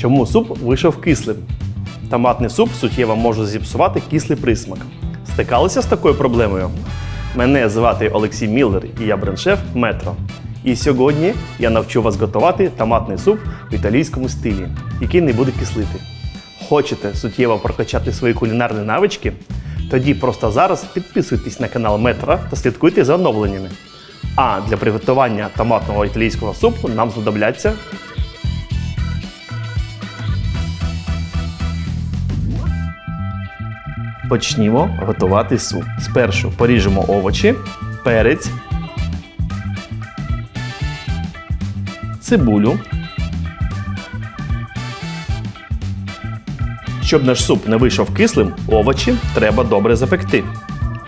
Чому суп вийшов кислим? Томатний суп суттєво може зіпсувати кислий присмак. Стикалися з такою проблемою? Мене звати Олексій Міллер і я бренд-шеф Метро. І сьогодні я навчу вас готувати томатний суп в італійському стилі, який не буде кислити. Хочете суттєво прокачати свої кулінарні навички? Тоді просто зараз підписуйтесь на канал Метро та слідкуйте за оновленнями. А для приготування томатного італійського супу нам знадобляться Почнімо готувати суп. Спершу поріжемо овочі, перець, цибулю. Щоб наш суп не вийшов кислим, овочі треба добре запекти.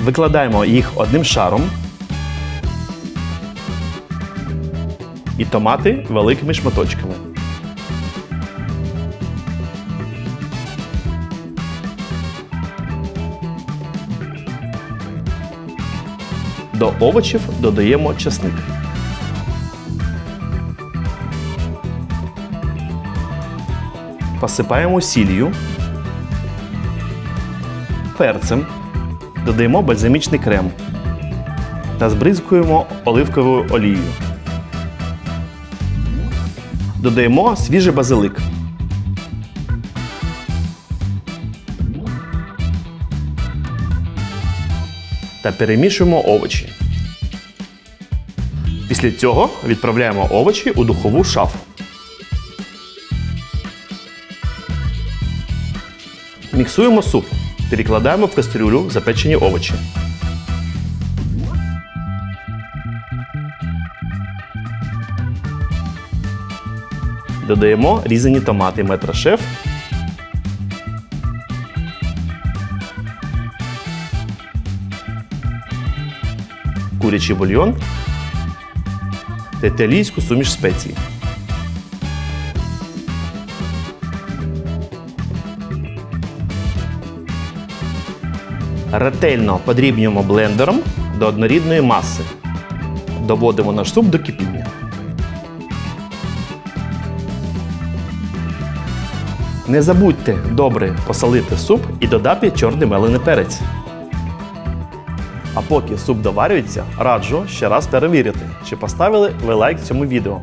Викладаємо їх одним шаром. І томати великими шматочками. До овочів додаємо часник. Посипаємо сіллю, перцем, додаємо бальзамічний крем та збризкуємо оливковою олією. Додаємо свіжий базилик. Та перемішуємо овочі. Після цього відправляємо овочі у духову шафу. Міксуємо суп. Перекладаємо в кастрюлю запечені овочі. Додаємо різані томати метрошеф курячий бульйон та італійську суміш спецій. Ретельно подрібнюємо блендером до однорідної маси. Доводимо наш суп до кипіння. Не забудьте добре посолити суп і додати чорний мелений перець. А поки суп доварюється, раджу ще раз перевірити, чи поставили ви лайк цьому відео.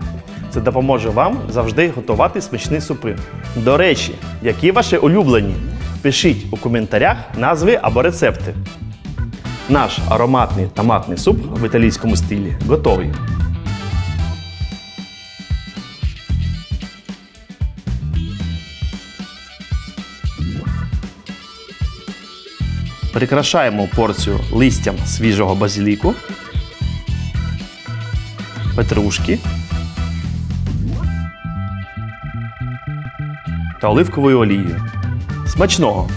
Це допоможе вам завжди готувати смачні супи. До речі, які ваші улюблені? Пишіть у коментарях назви або рецепти. Наш ароматний томатний суп в італійському стилі готовий. Прикрашаємо порцію листям свіжого базиліку, петрушки та оливковою олією. Смачного!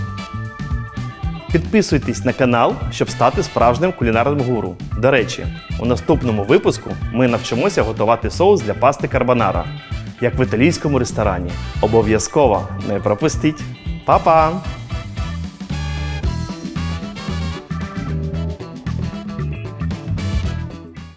Підписуйтесь на канал, щоб стати справжнім кулінарним гуру. До речі, у наступному випуску ми навчимося готувати соус для пасти карбонара, як в італійському ресторані. Обов'язково не пропустіть! Па-па!